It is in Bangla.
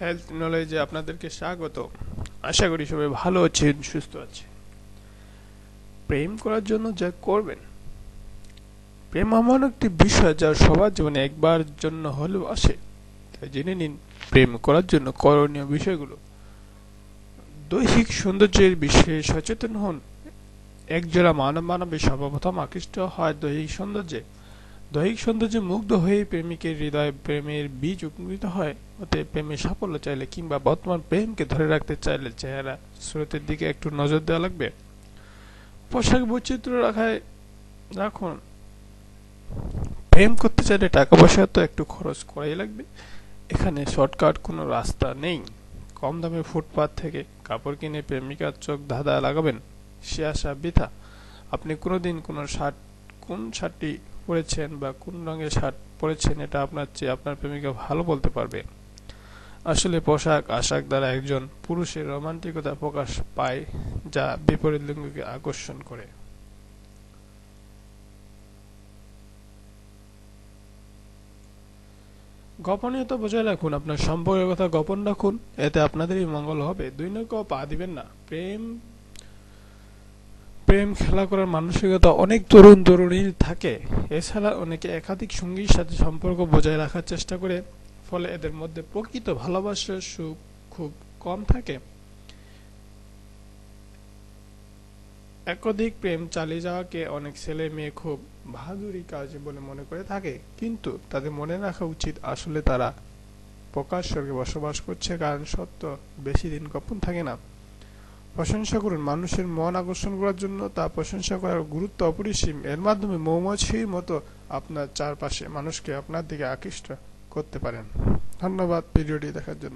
হেলথ নলেজে আপনাদেরকে স্বাগত। আশা করি সবাই ভালো আছেন, সুস্থ আছেন। প্রেম করার জন্য যা করবেন, প্রেম এমন একটি বিষয় যা সবার জীবনে একবার জন্য হলেও আসে। তাই জেনে নিন, প্রেম করার জন্য করণীয় বিষয়গুলো। দৈহিক সৌন্দর্যের বিষয়ে সচেতন হন। একজোড়া মানব মানবে সর্বপ্রথম আকৃষ্ট হয় দৈহিক সৌন্দর্যে। দৈহিক সৌন্দর্যে মুগ্ধ হয়ে প্রেমিকের হৃদয়ে প্রেমের বীজ উপনীত হয়। ওতে প্রেমে সাফল্য চাইলে কিংবা বর্তমান প্রেমকে ধরে রাখতে চাইলে চেহারা স্রোতের দিকে একটু নজর দেওয়া লাগবে। পোশাক বৈচিত্র্য রাখায় রাখুন। প্রেম করতে চাইলে টাকা পয়সা তো একটু খরচ করাই লাগবে। এখানে শর্টকাট কোনো রাস্তা নেই। কম দামে ফুটপাথ থেকে কাপড় কিনে প্রেমিকার চোখ ধাঁধা লাগাবেন। সে আশা বৃথা। আপনি কোনোদিন কোনো শার্ট কোন শার্টটি পরেছেন বা কোন রঙের শার্ট পরেছেন, এটা আপনার চেয়ে আপনার প্রেমিকা ভালো বলতে পারবে। আসলে পোশাক, আশাক দ্বারা একজন পুরুষের রোমান্টিকতা প্রকাশ পায়, যা বিপরীত লিঙ্গকে আকর্ষণ করে। গোপনীয়তা বজায় রাখুন, আপনার সম্পর্কের কথা গোপন রাখুন, এতে আপনাদেরই মঙ্গল হবে। দুই নৌকাও পা দিবেন না। প্রেম প্রেম খেলা করার মানসিকতা অনেক তরুণ তরুণীর থাকে। এছাড়া অনেকে একাধিক সঙ্গীর সাথে সম্পর্ক বজায় রাখার চেষ্টা করে, ফলে এদের মধ্যে প্রকৃত ভালোবাসার সুখ খুব কম থাকে। একাধিক প্রেম চালিয়ে যাওয়াকে অনেক ছেলে মেয়ে খুব বাহাদুরি কাজ বলে মনে করে থাকে, কিন্তু তাদের মনে রাখা উচিত আসলে তারা প্রকাশ স্বর্গে বসবাস করছে, কারণ সত্য বেশি দিন গোপন থাকে না। প্রশংসা করুন। মানুষের মন আকর্ষণ করার জন্য তা প্রশংসা করার গুরুত্ব অপরিসীম। এর মাধ্যমে মৌমাছির মতো আপনার চারপাশে মানুষকে আপনার দিকে আকৃষ্ট করতে পারেন। ধন্যবাদ ভিডিওটি দেখার জন্য।